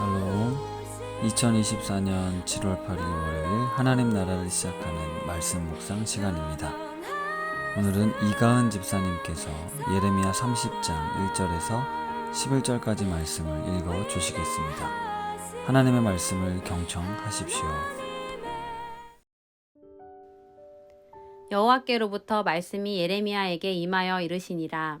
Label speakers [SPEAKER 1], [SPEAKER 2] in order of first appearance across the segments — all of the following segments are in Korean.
[SPEAKER 1] 샬롬 2024년 7월 8일 월요일 하나님 나라를 시작하는 말씀 묵상 시간입니다. 오늘은 이가은 집사님께서 예레미야 30장 1절에서 11절까지 말씀을 읽어 주시겠습니다. 하나님의 말씀을 경청하십시오.
[SPEAKER 2] 여호와께로부터 말씀이 예레미야에게 임하여 이르시니라.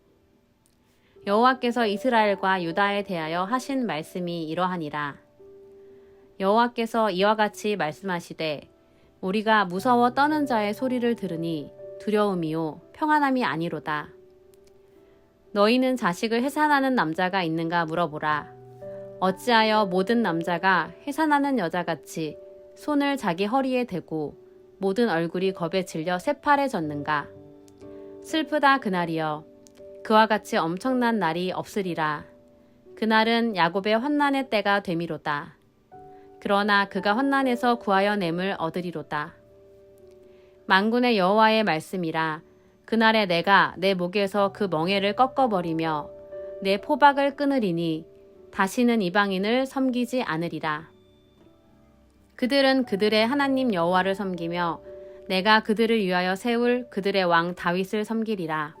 [SPEAKER 2] 여호와께서 이스라엘과 유다에 대하여 하신 말씀이 이러하니라. 여호와께서 이와 같이 말씀하시되 우리가 무서워 떠는 자의 소리를 들으니 두려움이요 평안함이 아니로다. 너희는 자식을 해산하는 남자가 있는가 물어보라. 어찌하여 모든 남자가 해산하는 여자같이 손을 자기 허리에 대고 모든 얼굴이 겁에 질려 새파래졌는가? 슬프다 그날이여. 그와 같이 엄청난 날이 없으리라. 그날은 야곱의 환난의 때가 되미로다. 그러나 그가 환난에서 구하여 냄을 얻으리로다. 만군의 여호와의 말씀이라. 그날에 내가 내 목에서 그 멍에를 꺾어버리며 내 포박을 끊으리니 다시는 이방인을 섬기지 않으리라. 그들은 그들의 하나님 여호와를 섬기며 내가 그들을 위하여 세울 그들의 왕 다윗을 섬기리라.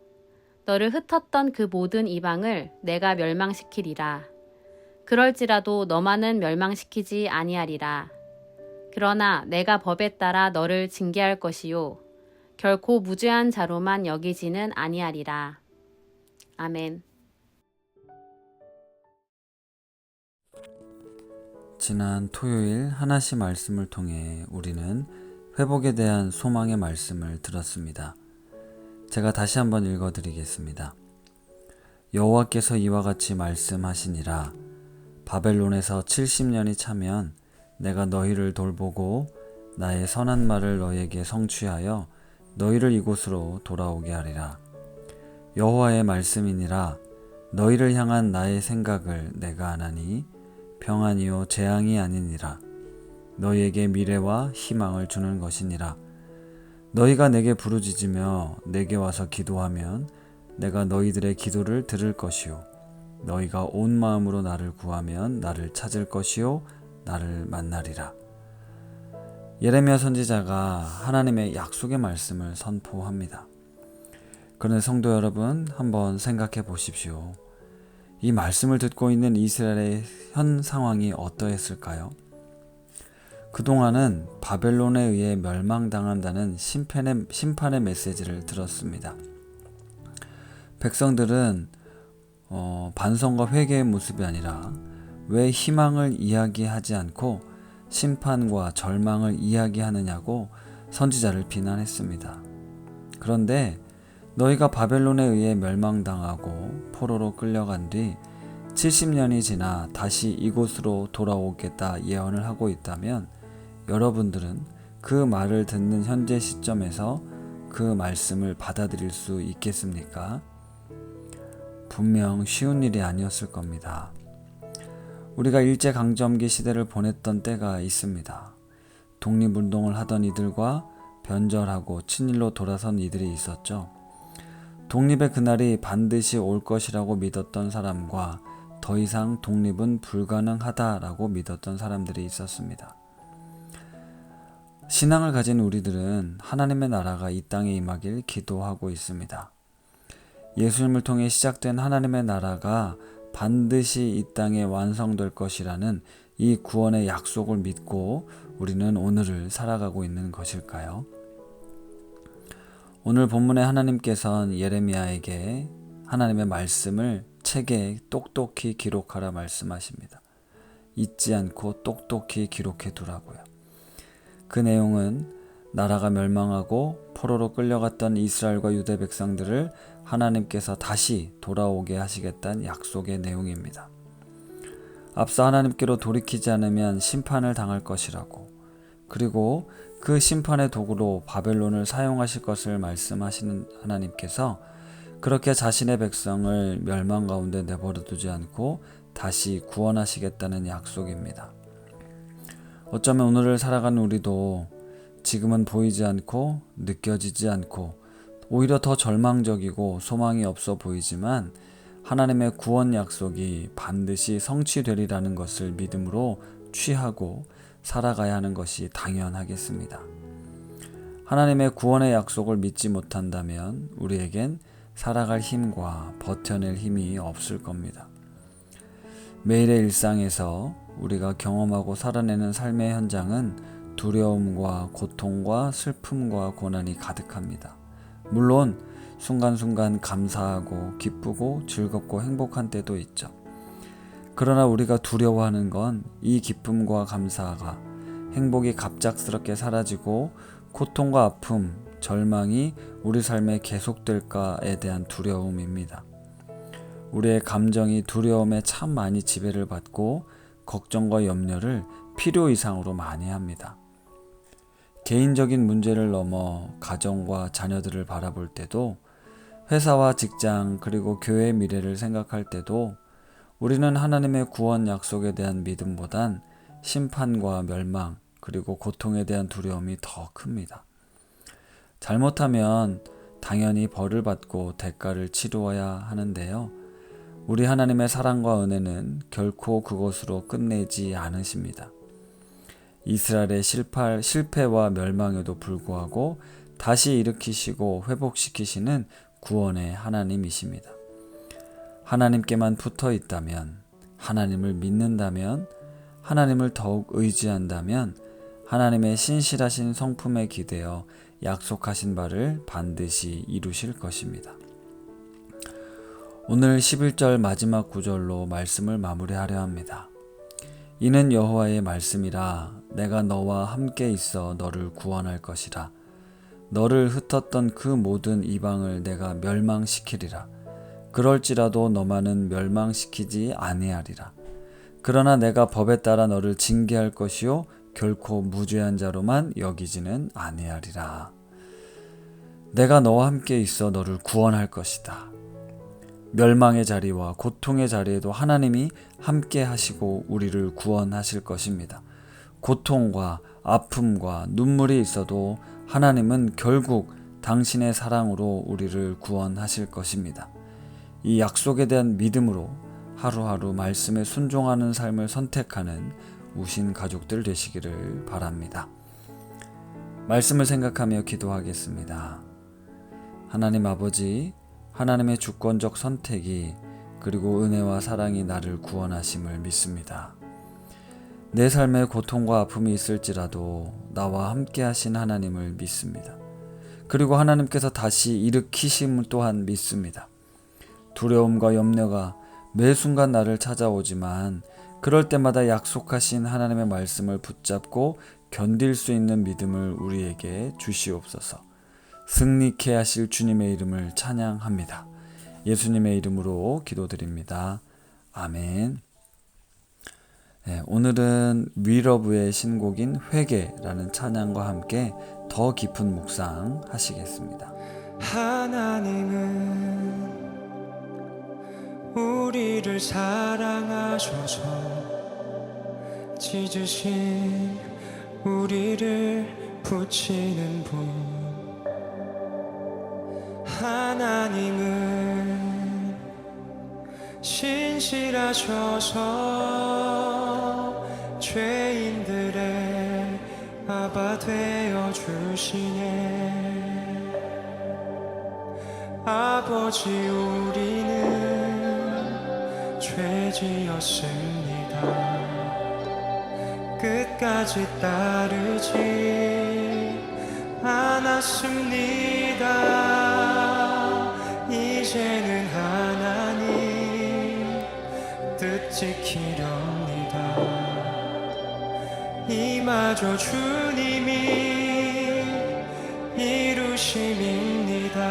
[SPEAKER 2] 너를 흩었던 그 모든 이방을 내가 멸망시키리라. 그럴지라도 너만은 멸망시키지 아니하리라. 그러나 내가 법에 따라 너를 징계할 것이요 결코 무죄한 자로만 여기지는 아니하리라. 아멘.
[SPEAKER 1] 지난 토요일 하나씩 말씀을 통해 우리는 회복에 대한 소망의 말씀을 들었습니다. 제가 다시 한번 읽어드리겠습니다. 여호와께서 이와 같이 말씀하시니라 바벨론에서 70년이 차면 내가 너희를 돌보고 나의 선한 말을 너에게 성취하여 너희를 이곳으로 돌아오게 하리라. 여호와의 말씀이니라 너희를 향한 나의 생각을 내가 아나니 평안이요 재앙이 아니니라. 너희에게 미래와 희망을 주는 것이니라. 너희가 내게 부르짖으며 내게 와서 기도하면 내가 너희들의 기도를 들을 것이요 너희가 온 마음으로 나를 구하면 나를 찾을 것이요 나를 만나리라. 예레미야 선지자가 하나님의 약속의 말씀을 선포합니다. 그런데 성도 여러분 한번 생각해 보십시오. 이 말씀을 듣고 있는 이스라엘의 현 상황이 어떠했을까요? 그동안은 바벨론에 의해 멸망당한다는 심판의, 심판의 메시지를 들었습니다. 백성들은 어, 반성과 회개의 모습이 아니라 왜 희망을 이야기하지 않고 심판과 절망을 이야기하느냐고 선지자를 비난했습니다. 그런데 너희가 바벨론에 의해 멸망당하고 포로로 끌려간 뒤 70년이 지나 다시 이곳으로 돌아오겠다 예언을 하고 있다면 여러분들은 그 말을 듣는 현재 시점에서 그 말씀을 받아들일 수 있겠습니까? 분명 쉬운 일이 아니었을 겁니다. 우리가 일제강점기 시대를 보냈던 때가 있습니다. 독립운동을 하던 이들과 변절하고 친일로 돌아선 이들이 있었죠. 독립의 그날이 반드시 올 것이라고 믿었던 사람과 더 이상 독립은 불가능하다라고 믿었던 사람들이 있었습니다. 신앙을 가진 우리들은 하나님의 나라가 이 땅에 임하길 기도하고 있습니다. 예수님을 통해 시작된 하나님의 나라가 반드시 이 땅에 완성될 것이라는 이 구원의 약속을 믿고 우리는 오늘을 살아가고 있는 것일까요? 오늘 본문에 하나님께서는 예레미야에게 하나님의 말씀을 책에 똑똑히 기록하라 말씀하십니다. 잊지 않고 똑똑히 기록해 두라고요. 그 내용은 나라가 멸망하고 포로로 끌려갔던 이스라엘과 유대 백성들을 하나님께서 다시 돌아오게 하시겠다는 약속의 내용입니다. 앞서 하나님께로 돌이키지 않으면 심판을 당할 것이라고 그리고 그 심판의 도구로 바벨론을 사용하실 것을 말씀하시는 하나님께서 그렇게 자신의 백성을 멸망 가운데 내버려 두지 않고 다시 구원하시겠다는 약속입니다. 어쩌면 오늘을 살아가는 우리도 지금은 보이지 않고 느껴지지 않고 오히려 더 절망적이고 소망이 없어 보이지만 하나님의 구원 약속이 반드시 성취되리라는 것을 믿음으로 취하고 살아가야 하는 것이 당연하겠습니다. 하나님의 구원의 약속을 믿지 못한다면 우리에겐 살아갈 힘과 버텨낼 힘이 없을 겁니다. 매일의 일상에서 우리가 경험하고 살아내는 삶의 현장은 두려움과 고통과 슬픔과 고난이 가득합니다. 물론 순간순간 감사하고 기쁘고 즐겁고 행복한 때도 있죠. 그러나 우리가 두려워하는 건 이 기쁨과 감사가 행복이 갑작스럽게 사라지고 고통과 아픔, 절망이 우리 삶에 계속될까에 대한 두려움입니다. 우리의 감정이 두려움에 참 많이 지배를 받고 걱정과 염려를 필요 이상으로 많이 합니다. 개인적인 문제를 넘어 가정과 자녀들을 바라볼 때도 회사와 직장 그리고 교회의 미래를 생각할 때도 우리는 하나님의 구원 약속에 대한 믿음보단 심판과 멸망 그리고 고통에 대한 두려움이 더 큽니다. 잘못하면 당연히 벌을 받고 대가를 치루어야 하는데요. 우리 하나님의 사랑과 은혜는 결코 그것으로 끝내지 않으십니다. 이스라엘의 실패, 실패와 멸망에도 불구하고 다시 일으키시고 회복시키시는 구원의 하나님이십니다. 하나님께만 붙어 있다면, 하나님을 믿는다면, 하나님을 더욱 의지한다면, 하나님의 신실하신 성품에 기대어 약속하신 바를 반드시 이루실 것입니다. 오늘 11절 마지막 구절로 말씀을 마무리하려 합니다. 이는 여호와의 말씀이라 내가 너와 함께 있어 너를 구원할 것이라. 너를 흩었던 그 모든 이방을 내가 멸망시키리라. 그럴지라도 너만은 멸망시키지 아니하리라. 그러나 내가 법에 따라 너를 징계할 것이요 결코 무죄한 자로만 여기지는 아니하리라. 내가 너와 함께 있어 너를 구원할 것이다 멸망의 자리와 고통의 자리에도 하나님이 함께 하시고 우리를 구원하실 것입니다. 고통과 아픔과 눈물이 있어도 하나님은 결국 당신의 사랑으로 우리를 구원하실 것입니다. 이 약속에 대한 믿음으로 하루하루 말씀에 순종하는 삶을 선택하는 우신 가족들 되시기를 바랍니다. 말씀을 생각하며 기도하겠습니다. 하나님 아버지, 하나님의 주권적 선택이 그리고 은혜와 사랑이 나를 구원하심을 믿습니다. 내 삶에 고통과 아픔이 있을지라도 나와 함께 하신 하나님을 믿습니다. 그리고 하나님께서 다시 일으키심을 또한 믿습니다. 두려움과 염려가 매 순간 나를 찾아오지만 그럴 때마다 약속하신 하나님의 말씀을 붙잡고 견딜 수 있는 믿음을 우리에게 주시옵소서. 승리케 하실 주님의 이름을 찬양합니다. 예수님의 이름으로 기도드립니다. 아멘. 네, 오늘은 위러브의 신곡인 회개라는 찬양과 함께 더 깊은 묵상 하시겠습니다.
[SPEAKER 3] 하나님은 우리를 사랑하셔서 찢으신 우리를 붙이는 분 하나님은 신실하셔서 죄인들의 아바 되어 주시네. 아버지 우리는 죄지었습니다. 끝까지 따르지 않았습니다. 지키렵니다. 이마저 주님이 이루심입니다.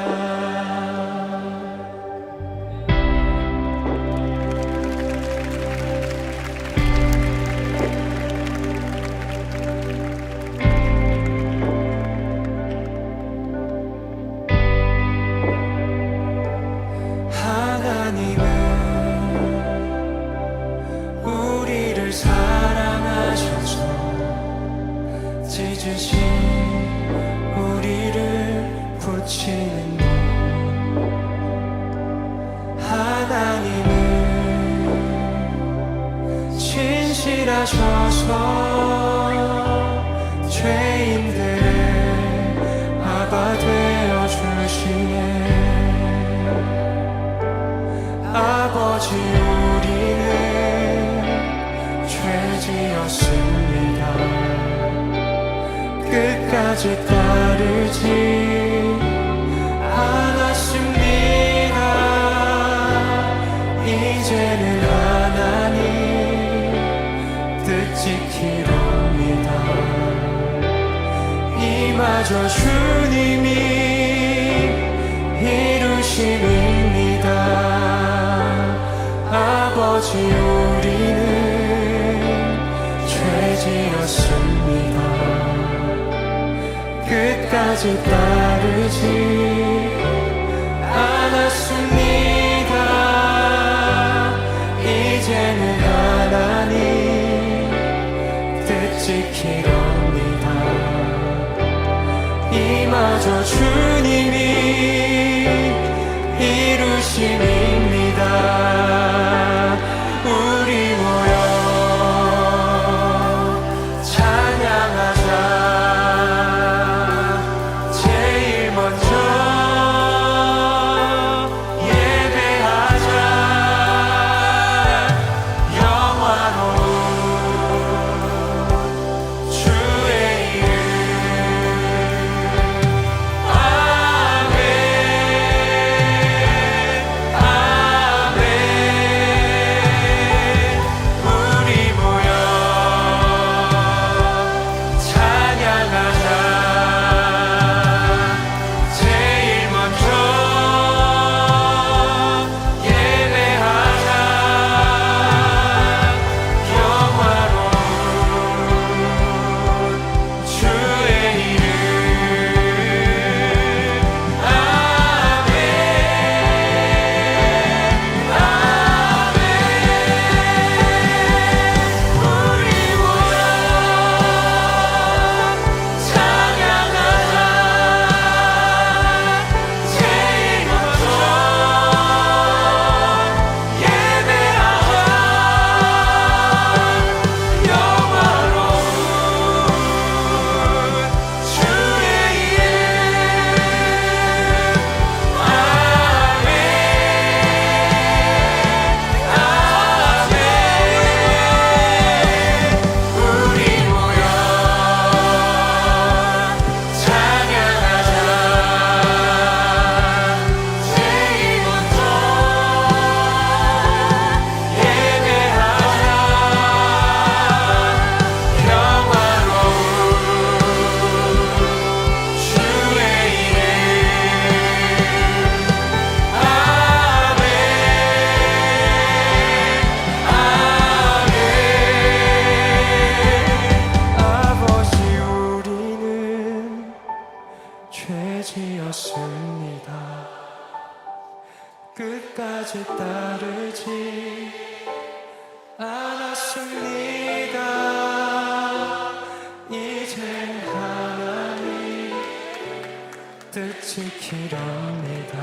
[SPEAKER 3] 죄인들 아바 되어 주시네. 아버지 우리는 죄지었습니다. 끝까지 따르지 주님이 이루심입니다. 아버지 우리는 죄지었습니다. 끝까지 따르지 않았습니다. 뜻 지키렵니다.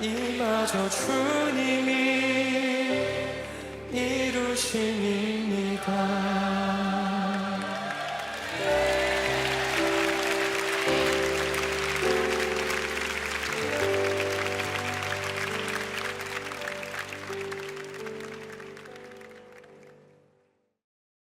[SPEAKER 3] 이마저 주님이 이루심입니다.